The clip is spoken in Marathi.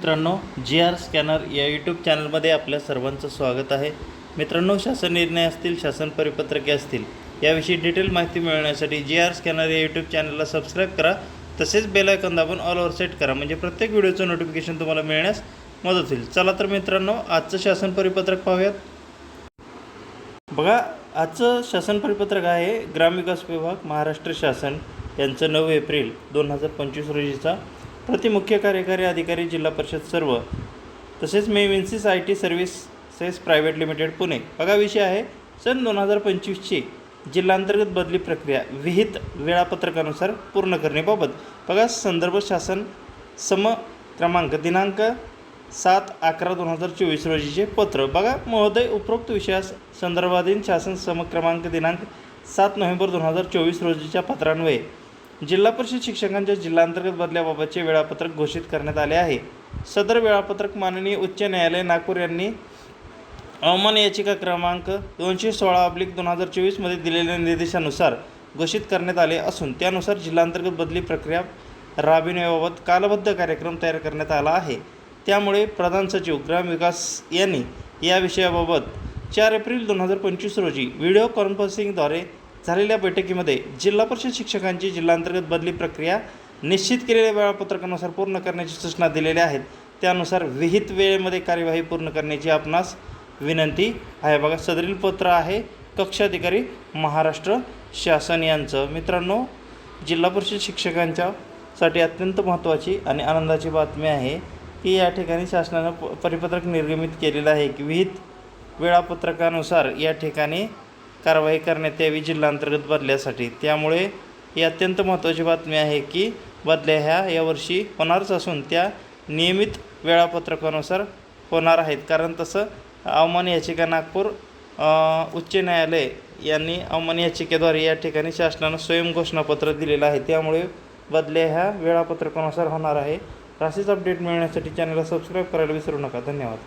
मित्रांनो जी आर स्कॅनर या यूट्यूब चॅनलमध्ये आपल्या सर्वांचं स्वागत आहे. मित्रांनो शासन निर्णय असतील शासन परिपत्रके असतील याविषयी डिटेल माहिती मिळवण्यासाठी जी आर स्कॅनर या यूट्यूब चॅनलला सबस्क्राईब करा. तसेच बेलायकन दाबून ऑल ओवर सेट करा. म्हणजे प्रत्येक व्हिडिओचं नोटिफिकेशन तुम्हाला मिळण्यास मदत होईल. चला तर मित्रांनो आजचं शासन परिपत्रक पाहूयात. बघा आजचं शासन परिपत्रक आहे ग्रामविकास विभाग महाराष्ट्र शासन. यांचं नऊ एप्रिल दोन हजार पंचवीस रोजीचा. प्रतिमुख्य कार्यकारी अधिकारी जिल्हा परिषद सर्व तसेच मेविन्सिस I T services private limited Pune. बघा विषय आहे सन दोन हजार पंचवीसची जिल्हांतर्गत बदली प्रक्रिया विहित वेळापत्रकानुसार पूर्ण करण्याबाबत. बघा संदर्भ शासन सम क्रमांक दिनांक सात अकरा दोन हजार चोवीस रोजीचे पत्र. बघा महोदय उपरोक्त विषयास संदर्भाधीन शासन सम क्रमांक दिनांक सात नोव्हेंबर दोन हजार चोवीस रोजीच्या पत्रान्वये. जिल्हा परिषद शिक्षकांच्या जिल्हांतर्गत बदल्याबाबतचे वेळापत्रक घोषित करण्यात आले आहे. सदर वेळापत्रक माननीय उच्च न्यायालय नागपूर यांनी अवमान याचिका क्रमांक दोनशे सोळा अब्लिक दोन हजार चोवीसमध्ये दिलेल्या निर्देशानुसार घोषित करण्यात आले असून त्यानुसार जिल्हांतर्गत बदली प्रक्रिया राबविण्याबाबत कालबद्ध कार्यक्रम तयार करण्यात आला आहे. त्यामुळे प्रधान सचिव ग्रामविकास यांनी या विषयाबाबत चार एप्रिल दोन हजार पंचवीस रोजी व्हिडिओ कॉन्फरन्सिंगद्वारे झालेल्या बैठकीमध्ये जिल्हा परिषद शिक्षकांची जिल्हांतर्गत बदली प्रक्रिया निश्चित केलेल्या वेळापत्रकानुसार पूर्ण करण्याची सूचना दिलेल्या आहेत. त्यानुसार विहित वेळेमध्ये कार्यवाही पूर्ण करण्याची आपणास विनंती आहे. बघा सदरील पत्र आहे. कक्षाधिकारी महाराष्ट्र शासन यांचं. मित्रांनो जिल्हा परिषद शिक्षकांच्या साठी अत्यंत महत्त्वाची आणि आनंदाची बातमी आहे की या ठिकाणी शासनानं प परिपत्रक निर्गमित केलेलं आहे की विहित वेळापत्रकानुसार या ठिकाणी कारवाई करण्यात यावी जिल्हांतर्गत बदल्यासाठी. त्यामुळे ही अत्यंत महत्त्वाची बातमी आहे की बदल्या ह्या यावर्षी होणारच असून त्या नियमित वेळापत्रकानुसार होणार आहेत. कारण तसं अवमान याचिका नागपूर उच्च न्यायालय यांनी अवमान याचिकेद्वारे या ठिकाणी शासनानं स्वयं घोषणापत्र दिलेलं आहे. त्यामुळे बदल्या ह्या वेळापत्रकानुसार होणार आहे. असेच अपडेट मिळण्यासाठी चॅनलला सबस्क्राईब करायला विसरू नका. धन्यवाद.